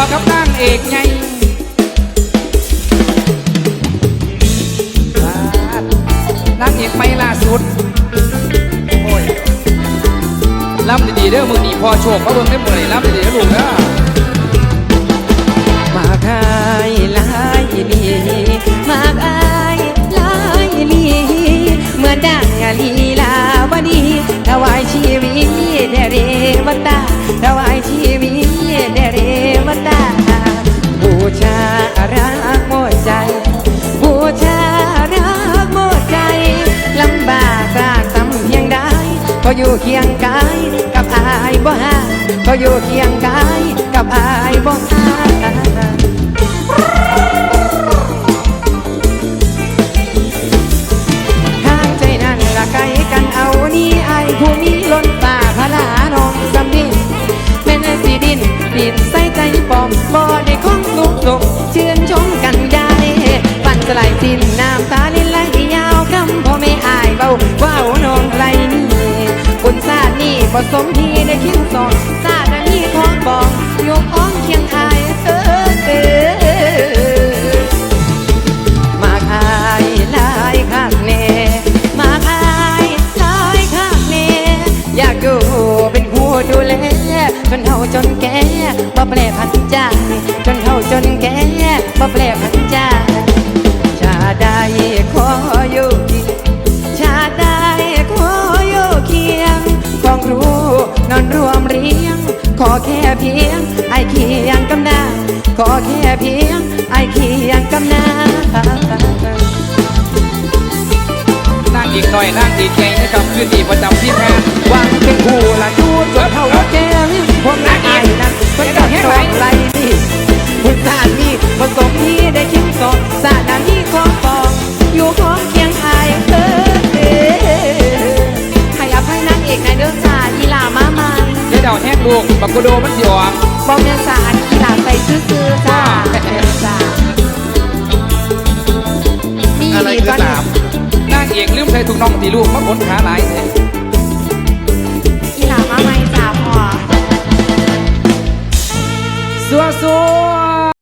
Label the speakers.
Speaker 1: อกับนางเอกไงนางเอกไม่ล่าสุดโอ้ยล่ำดีๆเด้อมึงนี่พอโชคเขาเบิ่งได้หมดเลยล่ำดีๆนะลูกนะ
Speaker 2: มาคายลายลีมากอายลายลีเมื่อดังลีลาวดีถวายชีวิตเดเรวตา ก็อยู่เคียงกายกับอายบ่ห่างก็อยู่เคียงกายกับอายบ่ห่าง สตร์นี่ผสมทีได้คียงสองศาสตร์นั้นมีของบอกยกอ้องเคียงอายเออเออมาขายลายข้างเนมาขายลายข้างเนอยากอยู่เป็นผู้ดูแลจนเฒ่าจนแก่บ่แปรพันใจจนเฒ่าจนแก่บ่แปรพันใจ พียงไอเคียงกำนาขอแค่เพียงไอเคียงกำนา
Speaker 1: นางเอกหน่อยนางเอกไงนะครับคือดีประจำที่แพทย์
Speaker 2: วางเป็นคู่ละจูดจนเท่าแก่พว ลู
Speaker 1: กบักกุโดมันสิออก
Speaker 2: บอกเมียสารอีหลาใส่ซื่อๆจ้าจ้ามี
Speaker 3: อะไร
Speaker 2: อีก
Speaker 3: คือ
Speaker 2: ก็
Speaker 3: สาม
Speaker 1: นางเอกลืมใส่ถุงน่องตีลูกมาขนขาหลายแท้
Speaker 2: อีหลามาใหม่